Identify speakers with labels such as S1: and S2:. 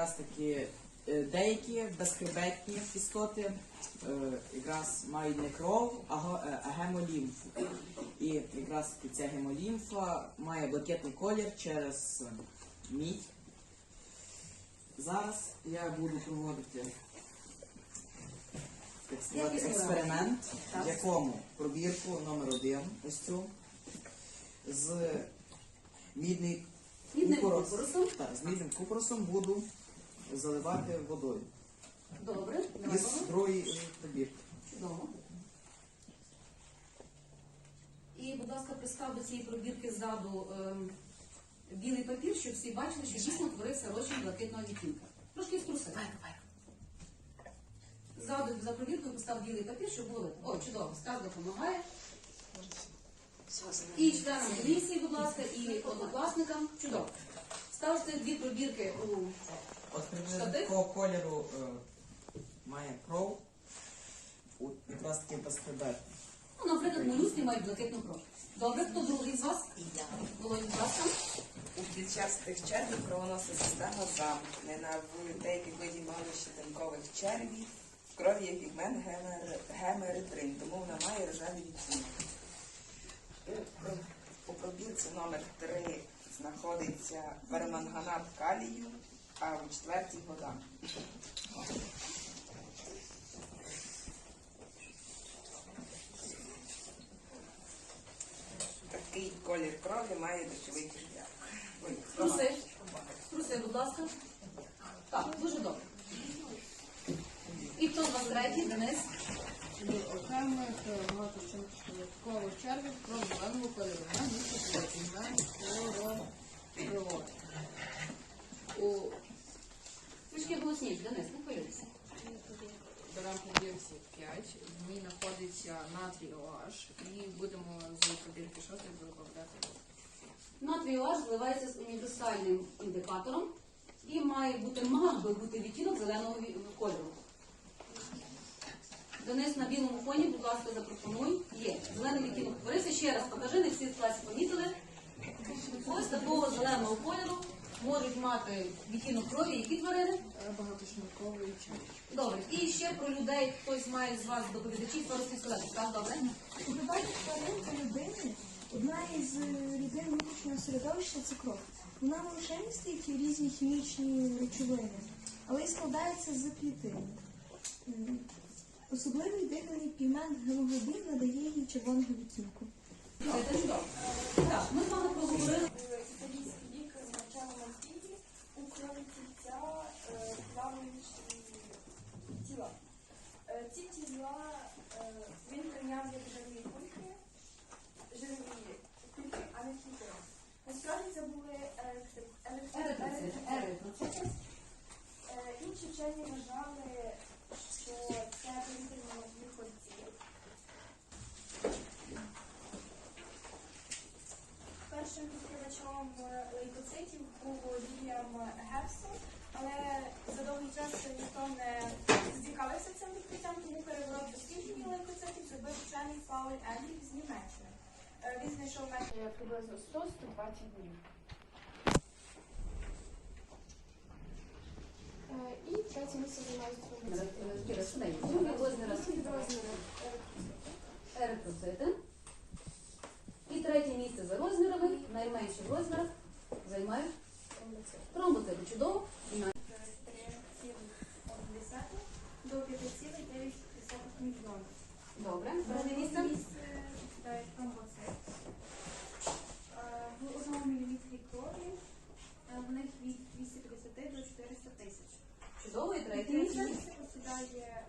S1: якраз таки е, деякі безхребетні істоти е, якраз мають не кров, а, е, гемолімфу. І якраз таки ця гемолімфа має блакитний колір через мідь. Зараз я буду проводити експеримент, в якому пробірку номер один, ось цю, з мідний купорос. Так, з мідним купоросом буду заливати водою.
S2: Добре, давай.
S1: Із другої е, пробірки.
S2: Чудово. І, будь ласка, пристав до цієї пробірки ззаду ем, білий папір, щоб всі бачили, що дійсно творився розчин блакитного відтінка. Трошки струси. Ззаду за пробіркою постав білий папір, щоб було видно. О, чудово, сказ допомагає. І членам комісії, будь ласка, і однокласникам. Чудово. Ставте дві пробірки у
S1: От приблизно
S2: Штатив?
S1: такого кольору е, має кров. У якраз таки безхребетний.
S2: Ну, наприклад, молюски мають блакитну кров. Добре, хто другий з вас? Володь, будь ласка.
S3: Під час тих червів кровоносна система замкнена в деяких видів малощитинкових червів, в крові є пігмент гемер... гемеритрин, тому вона має рожевий відтінок. Е, про- У пробірці номер 3 знаходиться перманганат калію, а у четвертій вода. Такий колір крові має дощовий кишляк. Ой,
S2: Струси. Струси, будь ласка. Так, дуже добре. І хто з вас третій? Денис?
S4: окремих багаточинкових червів про зеленого кольору. На місце пігмент хлоропривод.
S2: У... Трішки голосніше, Денис, не хвилюйся.
S4: Побірці 5, в ній знаходиться натрій OH і будемо з побірки 6 додати.
S2: Натрій OH зливається з універсальним індикатором і має бути, мав би бути відтінок зеленого кольору. Денис на білому фоні, будь ласка, запропонуй. Є. Зелений відтінок творився. Ще раз покажи, не всі в класі помітили. Ось такого зеленого кольору можуть мати відтінок крові, які тварини.
S4: Е, Багатошинковий черві.
S2: Добре. І ще про людей хтось має з вас доповідачів пару слів. Так, добре?
S5: Прибати тваринка людини одна із е, рідин внутрішнього середовища це кров. Вона не лише містить різні хімічні речовини, але й складається з клітин. Особливий дихальний пігмент гемоглобін надає їй червоного відтінку.
S2: Це чудово. Так, ми з вами проговорили.
S6: Італійський лікар навчав на тілі у крові тільця е, плаваючі тіла. Ці тіла він прийняв як живі кульки, живі кульки, а не клітини. Насправді це були електри- електри-
S2: Еритроцити.
S6: електри-
S2: Еритроцити.
S6: Е, Інші вчені вважали, що це повітряні виходці. Першим відкривачом лейкоцитів був Вільям Гепсон, але за довгий час ніхто не зцікавився цим відкриттям, тому переворот дослідження лейкоцитів зробив вчений Пауль Енріх з Німеччини. Е, Він знайшов метод приблизно 100-120 днів.
S5: Е, І третє місце.
S2: Друге розміра еритроцити. І третє місце за розмірами, найменші в розмірах, займають Чудово. І на-
S6: 3,1 до 5,9 мільйонів.
S2: Добре. Друге місце.
S6: Це тромбоцит. В одному мілілітрі крові в них від 250 до 400 тисяч.
S2: Чудово. І третє
S6: Третє
S2: місце.
S6: місце посідає